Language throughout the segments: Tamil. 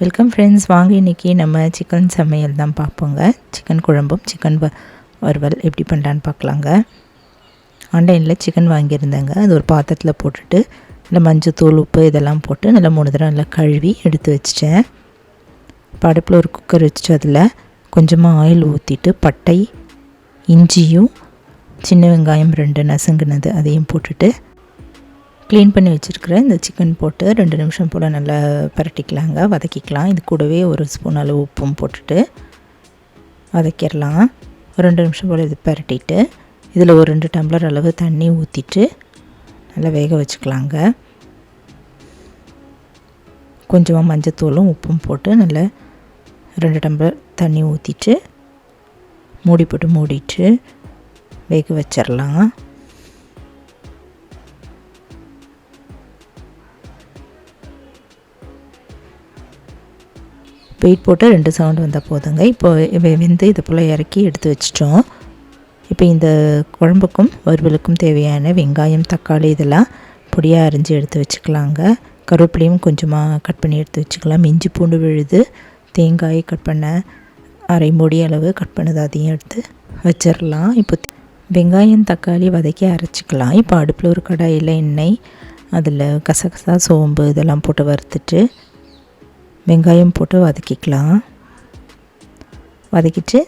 வெல்கம் ஃப்ரெண்ட்ஸ் வாங்க இன்றைக்கி நம்ம சிக்கன் சமையல் தான் பார்ப்போங்க. சிக்கன் குழம்பும் சிக்கன் வ வறுவல் எப்படி பண்ணலான்னு பார்க்கலாங்க. ஆன்லைனில் சிக்கன் வாங்கியிருந்தேங்க. அது ஒரு பாத்திரத்தில் போட்டுட்டு நல்லா மஞ்சள் தூள் உப்பு இதெல்லாம் போட்டு நல்லா மூணு தடவை நல்லா கழுவி எடுத்து வச்சிட்டேன். படுப்பில் ஒரு குக்கர் வச்சுட்டு அதில் கொஞ்சமாக ஆயில் ஊற்றிட்டு பட்டை இஞ்சியும் சின்ன வெங்காயம் ரெண்டு நசுங்குனது அதையும் போட்டுட்டு க்ளீன் பண்ணி வச்சுருக்கிற இந்த சிக்கன் போட்டு ரெண்டு நிமிஷம் போல் நல்லா பரட்டிக்கலாங்க வதக்கிக்கலாம். இது கூடவே ஒரு ஸ்பூன் அளவு உப்பும் போட்டுட்டு வதக்கிடலாம். ரெண்டு நிமிஷம் போல் இது பரட்டிட்டு இதில் ஒரு ரெண்டு டம்ளர் அளவு தண்ணி ஊற்றிட்டு நல்லா வேக வச்சுக்கலாங்க. கொஞ்சமாக மஞ்சத்தூளும் உப்பும் போட்டு நல்லா ரெண்டு டம்ளர் தண்ணி ஊற்றிட்டு மூடி போட்டு மூடிட்டு வேக வச்சிடலாம். வெயிட் போட்டு ரெண்டு சவுண்டு வந்தால் போதுங்க. இப்போ வெ- வெந்து இது போல் இறக்கி எடுத்து வச்சிட்டோம். இப்போ இந்த குழம்புக்கும் வறுவலுக்கும் தேவையான வெங்காயம் தக்காளி இதெல்லாம் பொடியாக அரிஞ்சு எடுத்து வச்சுக்கலாங்க. கருவேப்பிலையும் கொஞ்சமாக கட் பண்ணி எடுத்து வச்சுக்கலாம். இஞ்சி பூண்டு விழுது தேங்காய் கட் பண்ண அரை மூடி அளவு கட் பண்ணது அதையும் எடுத்து வச்சிடலாம் இப்போ வெங்காயம் தக்காளி வதக்கி அரைச்சிக்கலாம். இப்போ அடுப்பில் ஒரு கடாயில் எண்ணெய் அதில் கசகசா சோம்பு இதெல்லாம் போட்டு வறுத்துட்டு வெங்காயம் போட்டு வதக்கிக்கலாம். வதக்கிட்டு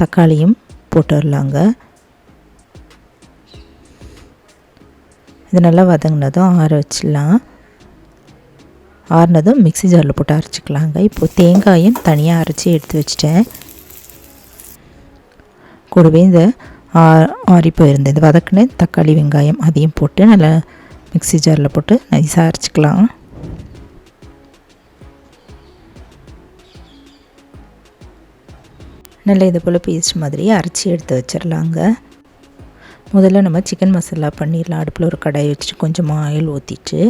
தக்காளியும் போட்டுடலாங்க இது நல்லா வதங்கினதும் ஆற வச்சிடலாம். ஆறுனதும் மிக்ஸி ஜாரில் போட்டு அரைச்சிக்கலாங்க. இப்போது தேங்காயும் தனியாக அரைச்சி எடுத்து வச்சிட்டேன். கூடவே இந்த ஆ ஆறி போயிருந்த இந்த வதக்குன தக்காளி வெங்காயம் அதையும் போட்டு நல்லா மிக்ஸி ஜாரில் போட்டு நைஸாக அரைச்சிக்கலாம். நல்லா இது போல் பேஸ்ட் மாதிரி அரைச்சி எடுத்து வச்சிடலாங்க முதல்ல நம்ம சிக்கன் மசாலா பண்ணிடலாம் அடுப்பில் ஒரு கடாய் வச்சுட்டு கொஞ்சமாக ஆயில் ஊற்றிட்டு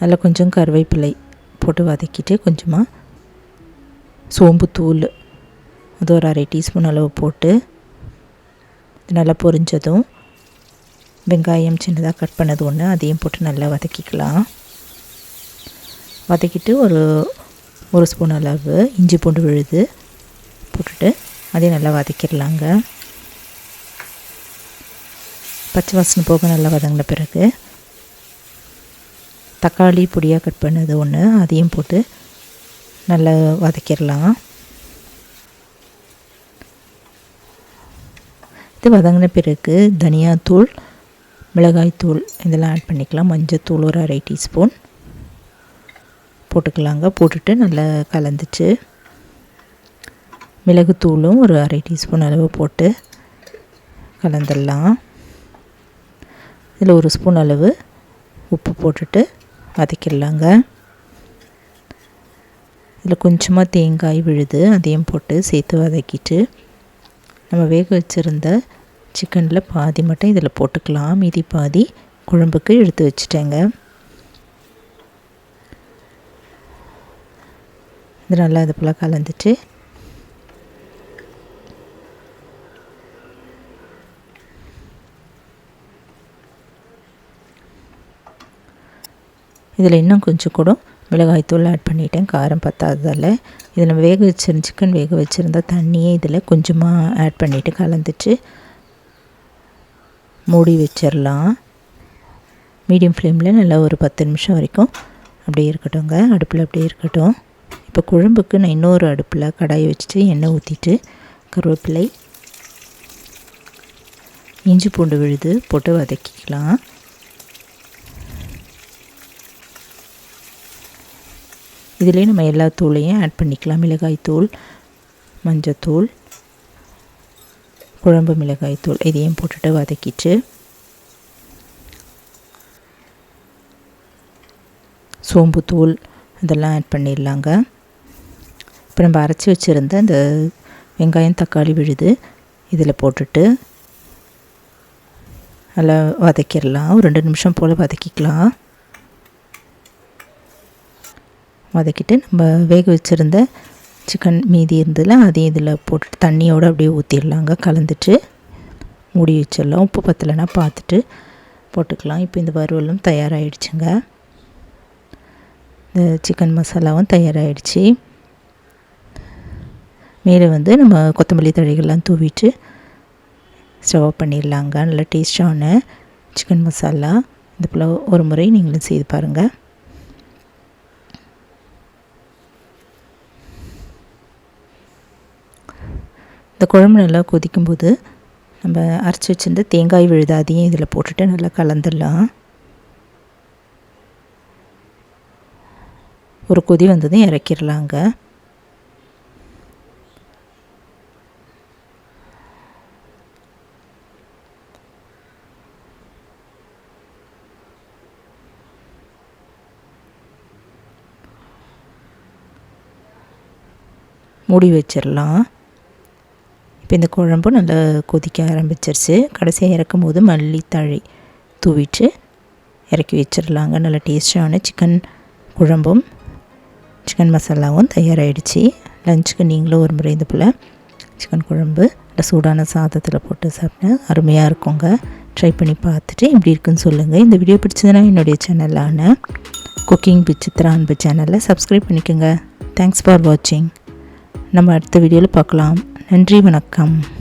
அதில் கொஞ்சம் கருவேப்பிலை போட்டு வதக்கிட்டு கொஞ்சமாக சோம்புத்தூள் அது ஒரு அரை டீஸ்பூன் அளவு போட்டு நல்லா பொரிஞ்சதும் வெங்காயம் சின்னதாக கட் பண்ணது ஒன்று அதையும் போட்டு நல்லா வதக்கிக்கலாம். வதக்கிட்டு ஒரு ஒரு ஸ்பூன் அளவு இஞ்சி பூண்டு விழுது போட்டுட்டு அதையும் நல்லா வதக்கிடலாங்க. பச்சை வாசனை போக நல்லா வதங்கின பிறகு தக்காளி பொடியாக கட் பண்ணது ஒன்று அதையும் போட்டு நல்லா வதக்கிடலாம். இது வதங்கின பிறகு தனியாத்தூள் மிளகாய்த்தூள் இதெல்லாம் ஆட் பண்ணிக்கலாம். மஞ்சத்தூள் ஒரு அரை டீஸ்பூன் போட்டுக்கலாங்க. போட்டுட்டு நல்லா கலந்துச்சு. மிளகுத்தூளும் ஒரு அரை டீஸ்பூன் அளவு போட்டு கலந்துடலாம். இதில் ஒரு ஸ்பூன் அளவு உப்பு போட்டுட்டு வதக்கிடலாங்க. இதில் கொஞ்சமாக தேங்காய் விழுது அதையும் போட்டு சேர்த்து வதக்கிட்டு நம்ம வேக வச்சுருந்த சிக்கனில் பாதி மட்டும் இதில் போட்டுக்கலாம். மீதி பாதி குழம்புக்கு எடுத்து வச்சுட்டேங்க. இது நல்லா இது போல் கலந்துட்டு இதில் இன்னும் கொஞ்சம் கூட மிளகாய்த்தூள் ஆட் பண்ணிட்டேன். காரம் பத்தாததால். இதில் வேக வச்சிருந்த சிக்கன் வேக வச்சுருந்த தண்ணியே இதில் கொஞ்சமாக ஆட் பண்ணிவிட்டு கலந்துட்டு மூடி வச்சிடலாம் மீடியம் ஃப்ளேமில் நல்லா ஒரு பத்து நிமிஷம் வரைக்கும் அப்படியே இருக்கட்டும்ங்க. அடுப்பில் அப்படியே இருக்கட்டும். இப்போ குழம்புக்கு நான் இன்னொரு அடுப்பில் கடாயை வச்சுட்டு எண்ணெய் ஊற்றிட்டு கருவேப்பிலை இஞ்சி பூண்டு விழுது போட்டு வதக்கிக்கலாம். இதிலே நம்ம எல்லா தூளையும் ஆட் பண்ணிக்கலாம். மிளகாய் தூள் மஞ்சத்தூள் குழம்பு மிளகாய் தூள் இதையும் போட்டுட்டு வதக்கிட்டு சோம்புத்தூள் இதெல்லாம் ஆட் பண்ணிடலாங்க. இப்போ நம்ம அரைச்சி வச்சுருந்த அந்த வெங்காயம் தக்காளி விழுது இதில் போட்டுட்டு நல்லா வதக்கிடலாம். ஒரு ரெண்டு நிமிஷம் போல் வதக்கிக்கலாம். வதக்கிட்டு நம்ம வேக வச்சுருந்த சிக்கன் மீதி இருந்ததில் அதையும் இதில் போட்டு தண்ணியோடு அப்படியே ஊற்றிடலாங்க கலந்துட்டு மூடி வச்சிடலாம். உப்பு பத்தலைன்னா பார்த்துட்டு போட்டுக்கலாம். இப்போ இந்த வறுவலும் தயாராகிடுச்சுங்க இந்த சிக்கன் மசாலாவும் தயாராகிடுச்சு மேலே வந்து நம்ம கொத்தமல்லி தழைகள்லாம் தூவிட்டு ஸ்டவ் பண்ணிடலாங்க. நல்ல டேஸ்டான சிக்கன் மசாலா இது போல் ஒரு முறை நீங்களும் செய்து பாருங்கள் இந்த குழம்பு நல்லா கொதிக்கும்போது நம்ம அரைச்சி வச்சிருந்த தேங்காய் விழுதாதையும் இதில் போட்டுட்டு நல்லா கலந்துடலாம். ஒரு கொதி வந்ததும் இறக்கிடலாங்க மூடி வச்சிடலாம். இப்போ இந்த குழம்பு நல்லா கொதிக்க ஆரம்பிச்சிருச்சு. கடைசியாக இறக்கும் போது மல்லித்தழை தூவிட்டு இறக்கி வச்சிடலாங்க. நல்ல டேஸ்டான சிக்கன் குழம்பும் சிக்கன் மசாலாவும் தயாராகிடுச்சு லஞ்சுக்கு நீங்களும் ஒரு முறை இந்த போல் சிக்கன் குழம்பு இல்லை சூடான சாதத்தில் போட்டு சாப்பிட்டேன் அருமையாக இருக்குங்க. ட்ரை பண்ணி பார்த்துட்டு எப்படி இருக்குன்னு சொல்லுங்கள் இந்த வீடியோ பிடிச்சதுன்னா என்னுடைய சேனலான குக்கிங் பிச்சித்ரா அன்பு சேனலில் சப்ஸ்கிரைப் பண்ணிக்கோங்க. தேங்க்ஸ் ஃபார் வாட்சிங் நம்ம அடுத்த வீடியோவில் பார்க்கலாம். நன்றி வணக்கம்.